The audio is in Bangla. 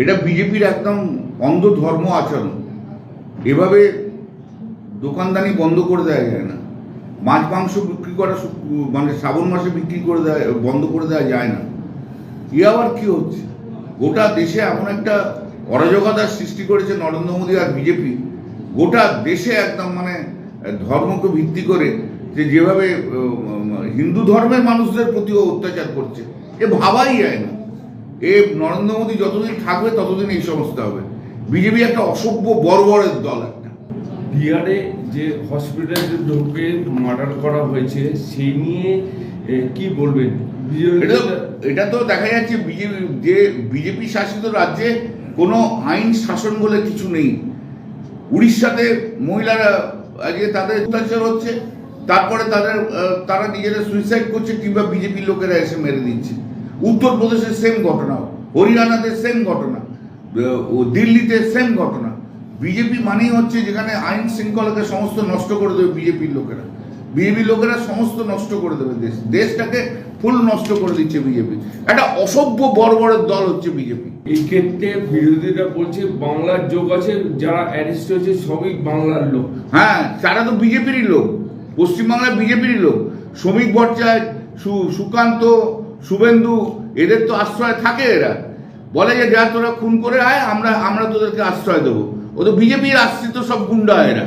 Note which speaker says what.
Speaker 1: এটা বিজেপির একদম অন্ধ ধর্ম আচরণ। এভাবে দোকানদানি বন্ধ করে দেওয়া যায় না। মাছ, মাংস বিক্রি করা মানে শ্রাবণ মাসে বিক্রি করে দেওয়া, বন্ধ করে দেওয়া যায় না। এ আবার কি হচ্ছে? গোটা দেশে এমন একটা অরাজকতার সৃষ্টি করেছে নরেন্দ্র মোদী আর বিজেপি। গোটা দেশে একদম মানে ধর্মকে ভিত্তি করে যে যেভাবে হিন্দু ধর্মের মানুষদের প্রতিও অত্যাচার করছে। এ ভাবাই যায় না। এ নরেন্দ্র মোদী যতদিন থাকবে ততদিন এই সমস্যা হবে। বিজেপি একটা অসভ্য বর্বরের দল একটা।
Speaker 2: বিহারে যে হসপিটালে ঢুকে মার্ডার করা হয়েছে সেই নিয়ে কি বলবেন?
Speaker 1: এটা তো দেখা যাচ্ছে বিজেপি যে বিজেপি শাসিত রাজ্যে কোনো আইন শাসন বলে কিছু নেই। উড়িষ্যাতে মহিলারা আজকে তাদের অত্যাচার হচ্ছে তারপরে তাদের তারা নিজেরা সুইসাইড করছে কিংবা বিজেপি লোকেরা এসে মেরে দিচ্ছে। উত্তরপ্রদেশে সেম ঘটনা হরিয়ানাতে সেম ঘটনা দিল্লিতে সেম ঘটনা। বিজেপি মানেই হচ্ছে যেখানে আইন শৃঙ্খলাকে সমস্ত নষ্ট করে দেবে বিজেপির লোকেরা। বিজেপি লোকেরা সমস্ত নষ্ট করে দেবে দেশ। দেশটাকে ফুল নষ্ট করে দিচ্ছে বিজেপি একটা অসভ্য বর্বরের দল হচ্ছে বিজেপি
Speaker 2: এই ক্ষেত্রে বিরোধীরা বলছে বাংলার যোগ আছে যারা অ্যারেস্ট হয়েছে সবই বাংলার লোক।
Speaker 1: হ্যাঁ তারা তো বিজেপিরই লোক। পশ্চিমবাংলার বিজেপিরই লোক। শ্রমিক ভট্টাচার্য সু- সুকান্ত শুভেন্দু, এদের তো আশ্রয় থাকে এরা। বলে যে যা তোরা খুন করে আয়, আমরা আমরা তোদেরকে আশ্রয় দেবো। ও তো বিজেপির আশ্রিত সব গুন্ডা এরা।